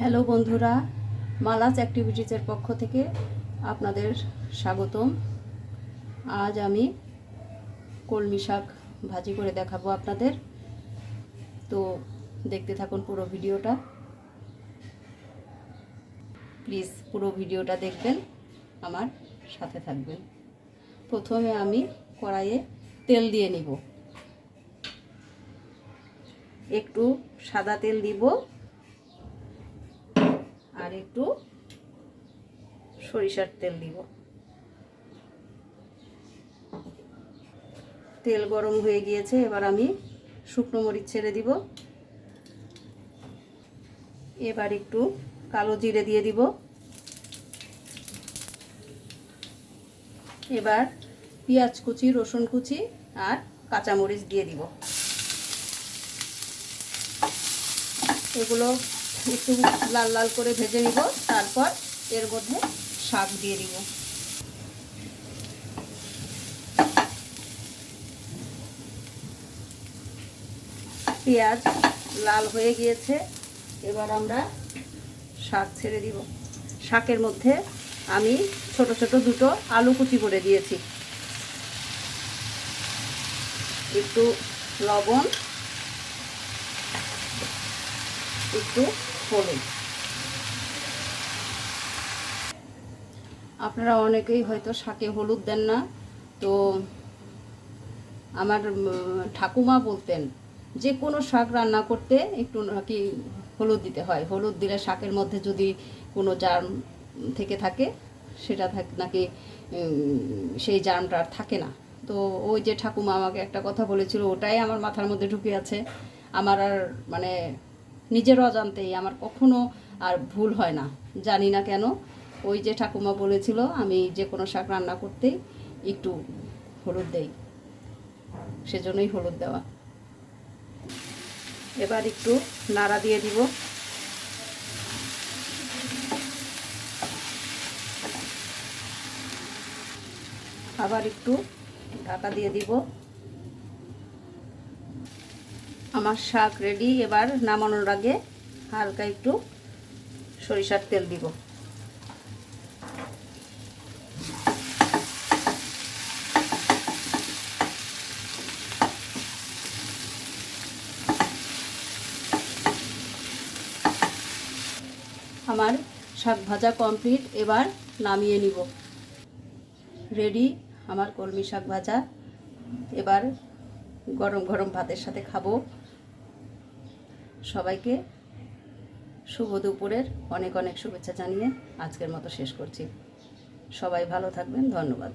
Hello বন্ধুরা মালাজ অ্যাক্টিভিটিসের পক্ষ থেকে আপনাদের স্বাগতম। আজ আমি কলমি শাক ভাজি করে দেখাবো আপনাদের। তো দেখতে থাকুন পুরো ভিডিওটা। প্লিজ পুরো ভিডিওটা দেখবেন, আমার সাথে থাকবেন। প্রথমে আমি কড়াইয়ে তেল দিয়ে নিব। একটু সাদা তেল দিব। আর একটু সরিষার তেল দিব। তেল গরম হয়ে গিয়েছে, এবার আমি শুকনো মরিচ ছেড়ে দিব। এবার একটু কালো জিরে দিয়ে দিব। এবার পেঁয়াজ কুচি, রসুন কুচি আর কাঁচামরিচ দিয়ে দিব। এগুলো একটু লাল লাল করে ভেজে নিব, তারপর এর মধ্যে শাক দিয়ে দিব পেঁয়াজ লাল হয়ে গিয়েছে, এবার আমরা শাক ছেড়ে দিব। শাকের মধ্যে আমি ছোট ছোট দুটো আলু কুচি করে দিয়েছি। একটু লবণ, একটু হলুদ আপনারা অনেকেই হয়তো শাকে হলুদ দেন না, তো আমার ঠাকুমা বলতেন যে কোনো শাক রান্না করতে একটু নাকি হলুদ দিতে হয়। হলুদ দিলে শাকের মধ্যে যদি কোনো জার্ম থেকে থাকে, সেটা থাক, নাকি সেই জার্মটা আর থাকে না। তো ওই যে ঠাকুমা আমাকে একটা কথা বলেছিল, ওটাই আমার মাথার মধ্যে ঢুকে আছে। আমার আর মানে নিজের অজান্তেই আমার কখনো আর ভুল হয় না। জানি না কেন, ওই যে ঠাকুমা বলেছিল, আমি যে কোনো শাক রান্না করতেই একটু হলুদ দেই। সেজন্যই হলুদ দেওয়া। এবার একটু নাড়া দিয়ে দিব। আবার একটু ঢাকা দিয়ে দিব। আমার শাক রেডি এবার নামানোর আগে হালকা একটু সরিষার তেল দিব। আমার শাক ভাজা কমপ্লিট এবার নামিয়ে নিব। রেডি আমার কলমি শাক ভাজা। এবার গরম গরম ভাতের সাথে খাব। সবাইকে শুভ দুপুরের অনেক অনেক শুভেচ্ছা জানিয়ে আজকের মতো শেষ করছি। সবাই ভালো থাকবেন, ধন্যবাদ।